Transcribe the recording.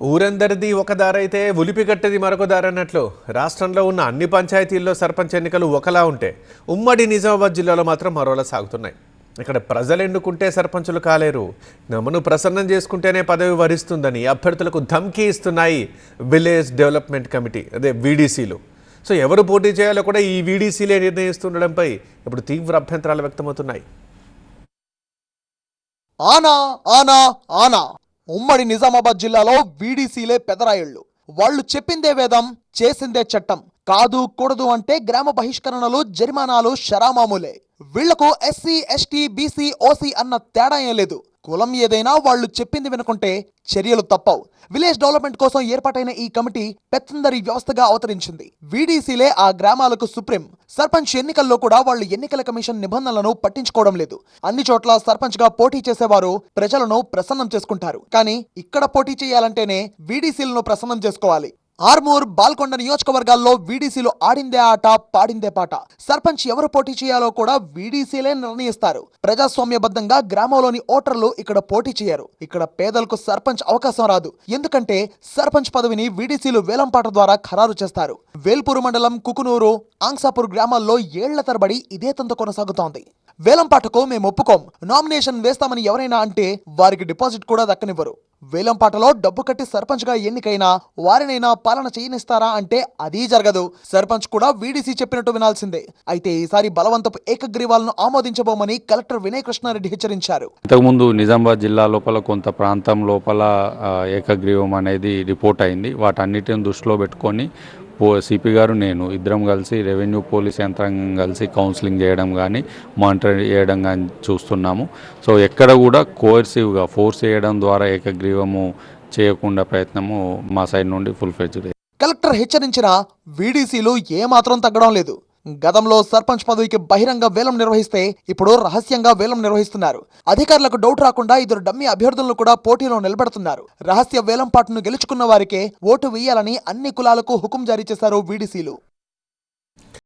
ఊరందరిది ఒక దారైతే ఉలిపిగట్టది మరొక దారి అన్నట్లు రాష్ట్రంలో ఉన్న అన్ని పంచాయతీల్లో సర్పంచ్ ఎన్నికలు ఒకలా ఉంటే ఉమ్మడి నిజామాబాద్ జిల్లాలో మాత్రం మరోలా సాగుతున్నాయి. ఇక్కడ ప్రజలు ఎన్నుకుంటే సర్పంచులు కాలేరు. నమను ప్రసన్నం చేసుకుంటేనే పదవి వరిస్తుందని అభ్యర్థులకు ధమ్కీ ఇస్తున్నాయి విలేజ్ డెవలప్మెంట్ కమిటీ అదే వీడీసీలు. సో ఎవరు పోటీ చేయాలో కూడా ఈ వీడీసీలే నిర్ణయిస్తుండడంపై ఇప్పుడు తీవ్ర అభ్యంతరాలు వ్యక్తమవుతున్నాయి. ఆనా ఆనా ఆనా. ఉమ్మడి నిజామాబాద్ జిల్లాలో వీడీసీలే పెదరాయుళ్ళు వాళ్ళు చెప్పిందే వేదం చేసిందే చట్టం. కాదు కూడదు అంటే గ్రామ బహిష్కరణలు జరిమానాలు షరామామూలే. వీళ్ళకు ఎస్సీ ఎస్టీ బీసీ ఓసీ అన్న తేడా ఏం లేదు. కులం ఏదైనా వాళ్ళు చెప్పింది వినకుంటే చర్యలు తప్పవు. విలేజ్ డెవలప్మెంట్ కోసం ఏర్పాటైన ఈ కమిటీ పెత్తందరి వ్యవస్థగా అవతరించింది. వీడీసీలే ఆ గ్రామాలకు సుప్రీం. సర్పంచ్ ఎన్నికల్లో కూడా వాళ్ళు ఎన్నికల కమిషన్ నిబంధనలను పట్టించుకోవడం లేదు. అన్ని చోట్ల సర్పంచ్గా పోటీ చేసేవారు ప్రజలను ప్రసన్నం చేసుకుంటారు. కానీ ఇక్కడ పోటీ చేయాలంటేనే వీడీసీలను ప్రసన్నం చేసుకోవాలి. ఆర్మూర్ బాల్కొండ నియోజకవర్గాల్లో వీడీసీలు ఆడిందే ఆట పాడిందే పాట. సర్పంచ్ ఎవరు పోటీ చేయాలో కూడా వీడీసీలే నిర్ణయిస్తారు. ప్రజాస్వామ్యబద్ధంగా గ్రామంలోని ఓటర్లు ఇక్కడ పోటీ చేయరు. ఇక్కడ పేదలకు సర్పంచ్ అవకాశం రాదు. ఎందుకంటే సర్పంచ్ పదవిని వీడీసీలు వేలంపాట ద్వారా ఖరారు చేస్తారు. వేల్పూరు మండలం కుకునూరు ఆంగ్సాపూర్ గ్రామాల్లో ఏళ్ళ తరబడి ఇదే తంతు కొనసాగుతోంది. వేలంపాటకు మేము ఒప్పుకోం. నామినేషన్ వేస్తామని ఎవరైనా అంటే వారికి డిపాజిట్ కూడా దక్కనివ్వరు. వేలంపాటలో డబ్బు కట్టి సర్పంచ్గా ఎన్నికైనా వారినైనా పాలన చేయనిస్తారా అంటే అదీ జరగదు. సర్పంచ్ కూడా వీడీసీ చెప్పినట్టు వినాల్సిందే. అయితే ఈసారి బలవంతపు ఏకగ్రీవాలను ఆమోదించబోమని కలెక్టర్ వినయ్ కృష్ణారెడ్డి హెచ్చరించారు. ఇంతకుముందు నిజామాబాద్ జిల్లా లోపల కొంత ప్రాంతం లోపల ఏకగ్రీవం అనేది రిపోర్ట్ అయింది. వాటన్నిటిని దృష్టిలో పెట్టుకొని పో సిపి గారు నేను ఇద్దరం కలిసి రెవెన్యూ పోలీస్ యంత్రాంగం కలిసి కౌన్సిలింగ్ చేయడం కానీ మానిటర్ చేయడం కానీ చూస్తున్నాము. సో ఎక్కడ కూడా కోర్సివ్గా ఫోర్స్ చేయడం ద్వారా ఏకగ్రీవము చేయకుండా ప్రయత్నము మా సైడ్ నుండి ఫుల్ ఫ్లెడ్జ్డ్ కలెక్టర్ హెచ్చరించిన వీడీసీలు ఏమాత్రం తగ్గడం లేదు. గతంలో సర్పంచ్ పదవికి బహిరంగ వేలం నిర్వహిస్తే ఇప్పుడు రహస్యంగా వేలం నిర్వహిస్తున్నారు. అధికారులకు డౌట్ రాకుండా ఇద్దరు డమ్మీ అభ్యర్థులను కూడా పోటీలో నిలబెడుతున్నారు. రహస్య వేలం పాటును గెలుచుకున్న వారికే ఓటు వేయాలని అన్ని కులాలకు హుకుం జారీ చేశారు వీడీసీలు.